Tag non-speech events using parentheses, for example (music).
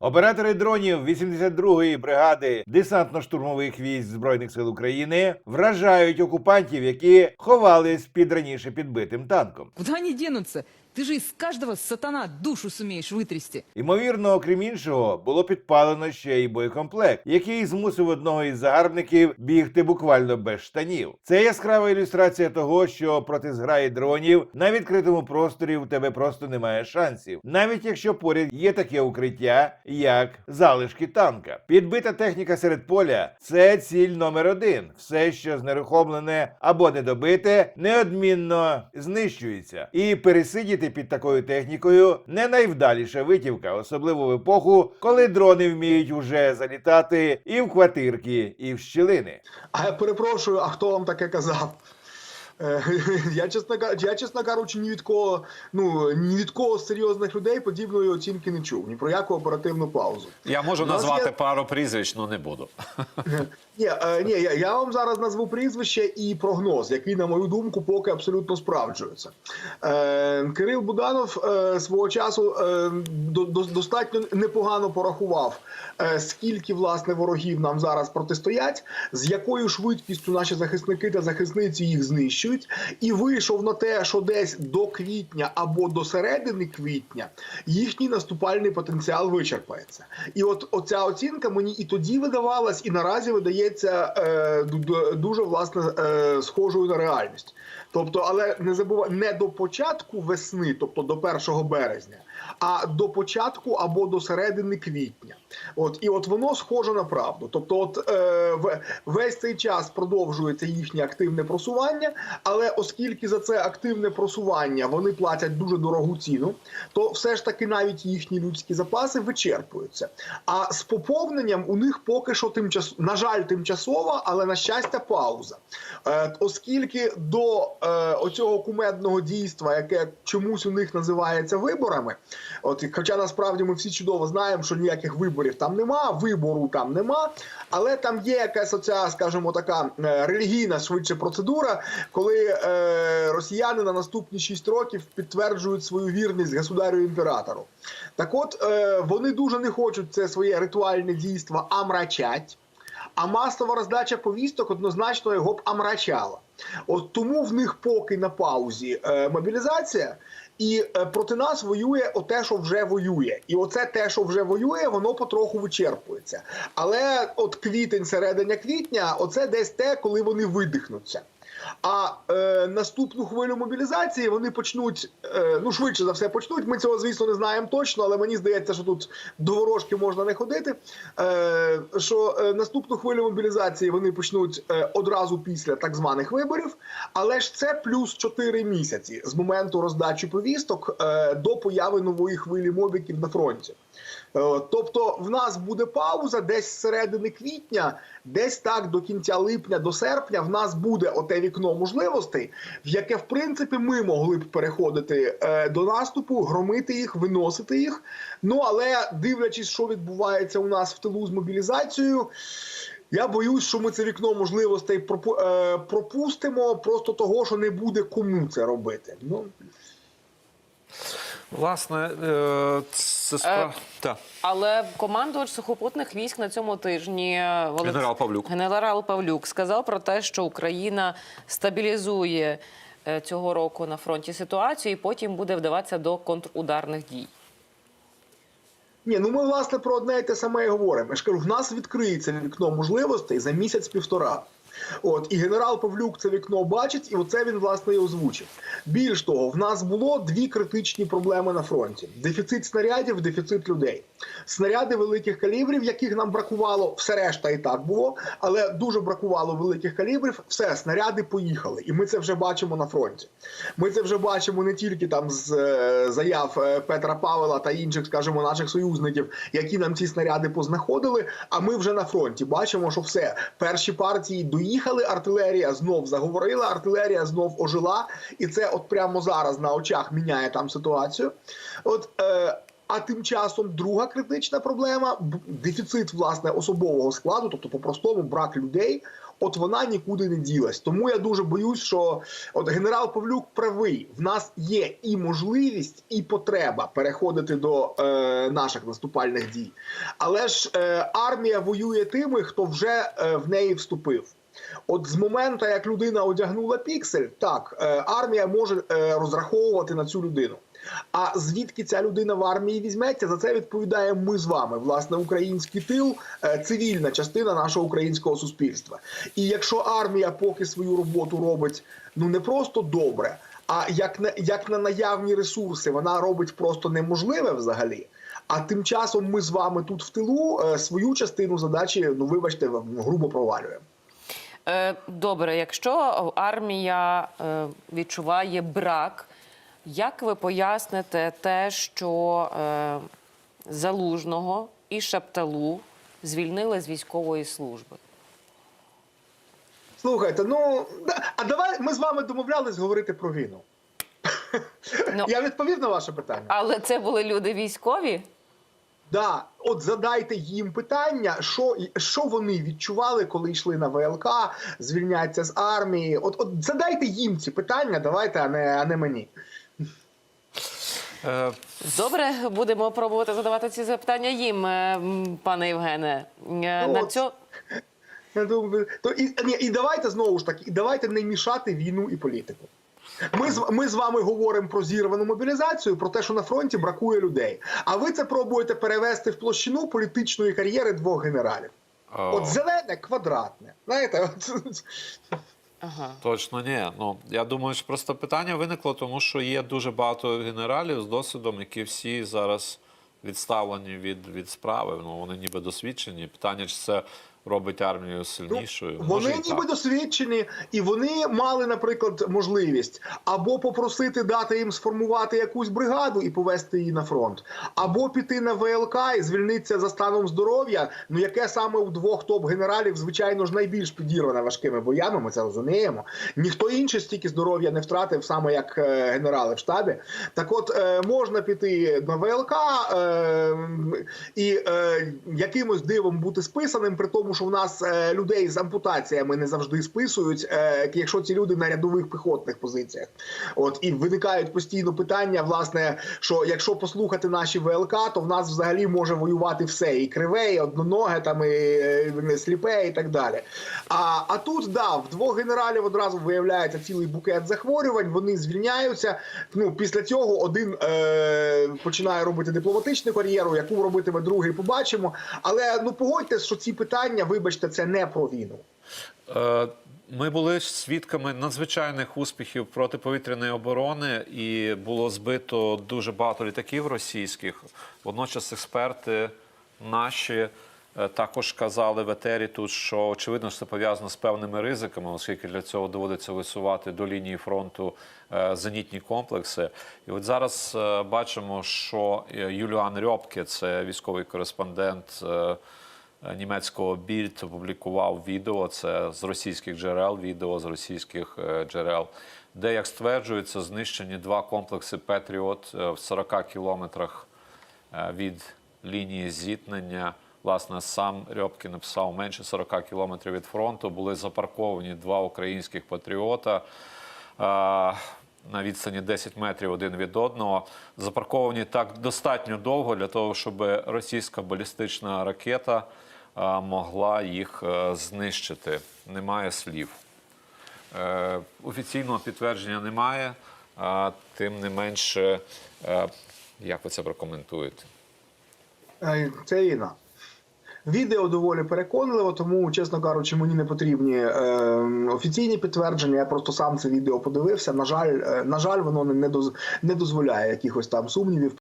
Оператори дронів 82-ї бригади десантно-штурмових військ збройних сил України вражають окупантів, які ховались під раніше підбитим танком. Куди вони денутся? Ты же из каждого сатана душу сумеешь вытрясти. Ймовірно, окрім іншого, було підпалено ще й боєкомплект, який змусив одного із загарбників бігти буквально без штанів. Це яскрава ілюстрація того, що проти зграї дронів на відкритому просторі у тебе просто немає шансів, навіть якщо поряд є таке укриття, як залишки танка. Підбита техніка серед поля це ціль номер один. Все, що знерухомлене або недобите, неодмінно знищується. І пересидіти під такою технікою не найвдаліша витівка, особливо в епоху, коли дрони вміють уже залітати і в квартирки, і в щілини. А я перепрошую, а хто вам таке казав? Е, (laughs) Я чесно, я, чесно кажучи, ні від кого, ну ні від кого з серйозних людей подібної оцінки не чув. Ні про яку оперативну паузу. Я можу назвати є- пару прізвищ, але не буду. (laughs) Ні, е, ні, я, я вам зараз назву прізвище і прогноз, який, на мою думку, поки абсолютно справджується. Е, Кирил Буданов е, свого часу е, до, до, достатньо непогано порахував, е, скільки власне ворогів нам зараз протистоять, з якою швидкістю наші захисники та захисниці їх знищують, і вийшов на те, що десь до квітня або до середини квітня їхній наступальний потенціал вичерпається. І от оця оцінка мені і тоді видавалась, і наразі видається е, ду- ду- дуже власне е, схожою на реальність. Тобто, але не забувай не до початку весни, тобто до 1 березня, а до початку або до середини квітня. От і от воно схоже на правду. Тобто, от е, весь цей час продовжується їхнє активне просування, але оскільки за це активне просування вони платять дуже дорогу ціну, то все ж таки навіть їхні людські запаси вичерпуються. А з поповненням у них поки що тимчас, на жаль, тимчасова, але на щастя, пауза. Е, оскільки до е, оцього кумедного дійства, яке чомусь у них називається виборами, от хоча насправді ми всі чудово знаємо, що ніяких виборів там нема, вибору там нема, але там є якась оця, скажімо, така е, релігійна швидше процедура, коли е, росіяни на наступні 6 років підтверджують свою вірність государю імператору. Так от е, вони дуже не хочуть це своє ритуальне дійство амрачать. А масова роздача повісток однозначно його б амрачала. От тому в них поки на паузі е, мобілізація, і е, проти нас воює оте, що вже воює. І оце те, що вже воює, воно потроху вичерпується. Але от квітень, середина квітня, оце десь те, коли вони видихнуться. А е, наступну хвилю мобілізації вони почнуть, е, ну швидше за все почнуть. Ми цього, звісно, не знаємо точно, але мені здається, що тут до ворожки можна не ходити. Е, що е, наступну хвилю мобілізації вони почнуть е, одразу після так званих виборів, але ж це плюс 4 місяці з моменту роздачі повісток е, до появи нової хвилі мобіків на фронті. Е, Тобто в нас буде пауза десь з середини квітня, десь так до кінця липня, до серпня, в нас буде оте вікно можливостей, в яке в принципі ми могли б переходити е, до наступу, громити їх, виносити їх. Ну але дивлячись, що відбувається у нас в тилу з мобілізацією. Я боюсь, що ми це вікно можливостей е, пропустимо просто того, що не буде кому це робити. Ну Власне, е, це справа. Так. Але командувач сухопутних військ на цьому тижні е, Олекс- Генерал Павлюк. генерал Павлюк сказав про те, що Україна стабілізує е, цього року на фронті ситуацію і потім буде вдаватися до контрударних дій. Ні, ну ми власне про одне і те саме і говоримо. Я ж кажу, в нас відкриється вікно можливостей за місяць-півтора. От і генерал Павлюк це вікно бачить, і оце він власне і озвучив. Більш того, в нас було дві критичні проблеми на фронті: дефіцит снарядів, дефіцит людей. Снаряди великих калібрів, яких нам бракувало, все решта і так було, але дуже бракувало великих калібрів. Все, снаряди поїхали, і ми це вже бачимо на фронті. Ми це вже бачимо не тільки там з е, заяв е, Петра Павела та інших, скажімо, наших союзників, які нам ці снаряди познаходили. А ми вже на фронті бачимо, що все перші партії доїхали. Артилерія знов заговорила, артилерія знов ожила, і це от прямо зараз на очах міняє там ситуацію. От е, а тим часом друга критична проблема дефіцит власне особового складу, тобто по-простому брак людей. от вона нікуди не ділась. Тому я дуже боюсь, що от генерал Павлюк правий. В нас є і можливість, і потреба переходити до е, наших наступальних дій. Але ж е, армія воює тими, хто вже е, в неї вступив. От з моменту, як людина одягнула піксель, так е, армія може е, розраховувати на цю людину. А звідки ця людина в армії візьметься, за це відповідаємо ми з вами, власне, український тил, е, цивільна частина нашого українського суспільства. І якщо армія поки свою роботу робить ну не просто добре, а як на як на наявні ресурси, вона робить просто неможливе взагалі. А тим часом ми з вами тут в тилу свою частину задачі, ну вибачте, грубо провалюємо. Е, Добре, якщо армія е, відчуває брак, як ви поясните те, що е, Залужного і Шапталу звільнили з військової служби? Слухайте, ну а давай ми з вами домовлялись говорити про війну. Ну. (laughs) Я відповів на ваше питання. Але це були люди військові? Да, от задайте їм питання, що, що вони відчували, коли йшли на ВЛК, звільняться з армії. От, от задайте їм ці питання, давайте, а не, а не мені. Е, Добре, будемо пробувати задавати ці запитання їм, е, пане Євгене. Е, Ну, На от. цьо... Я думаю, то і, ні, і давайте знову ж таки, і давайте не мішати війну і політику. Ми з, ми з вами говоримо про зірвану мобілізацію, про те, що на фронті бракує людей. А ви це пробуєте перевести в площину політичної кар'єри двох генералів. о, От зелене квадратне. Знаєте, от, (laughs) Ага. Точно ні. Ну я думаю, що просто питання виникло, тому що є дуже багато генералів з досвідом, які всі зараз відставлені від, від справи. Ну вони ніби досвідчені. Питання, чи це робить армію сильнішою? Може, Вони і ніби так. досвідчені, і вони мали, наприклад, можливість або попросити дати їм сформувати якусь бригаду і повести її на фронт, або піти на ВЛК і звільнитися за станом здоров'я. Ну яке саме у двох топ-генералів, звичайно ж, найбільш підірване важкими боями. Ми це розуміємо. Ніхто інший стільки здоров'я не втратив, саме як е, генерали в штабі. Так, от е, можна піти на ВЛК е, і е, якимось дивом бути списаним, при тому, що в нас е, людей з ампутаціями не завжди списують, е, якщо ці люди на рядових піхотних позиціях. От і виникають постійно питання, власне, що якщо послухати наші ВЛК, то в нас взагалі може воювати все: і криве, і одноноге, там і е, сліпе, і так далі. А, а тут да, в двох генералів одразу виявляється цілий букет захворювань. Вони звільняються. Ну після цього один е, починає робити дипломатичну кар'єру, яку робитиме другий, побачимо. Але ну погодьтесь, що ці питання, вибачте, це не про війну. Е, Ми були свідками надзвичайних успіхів протиповітряної оборони, і було збито дуже багато літаків російських. Водночас експерти наші е, також казали в етері тут, що очевидно що це пов'язано з певними ризиками, оскільки для цього доводиться висувати до лінії фронту е, зенітні комплекси. І от зараз бачимо, що Юліан Рьопке, це військовий кореспондент. Е, німецького Більд опублікував відео. Це з російських джерел, відео з російських е, джерел, де, як стверджується, знищені два комплекси Петріот е, в 40 кілометрах від лінії зіткнення. Власне, сам Рьобки написав менше 40 кілометрів від фронту. Були запарковані два українських патріота. На відстані 10 метрів один від одного запарковані так достатньо довго для того, щоб російська балістична ракета е, могла їх е, знищити. Немає слів. Е, Офіційного підтвердження немає, тим не менше, як ви це прокоментуєте? Це війна. Відео доволі переконливо, тому, чесно кажучи, мені не потрібні е, офіційні підтвердження. Я просто сам це відео подивився. На жаль, е, на жаль, воно не, доз, не дозволяє якихось там сумнівів.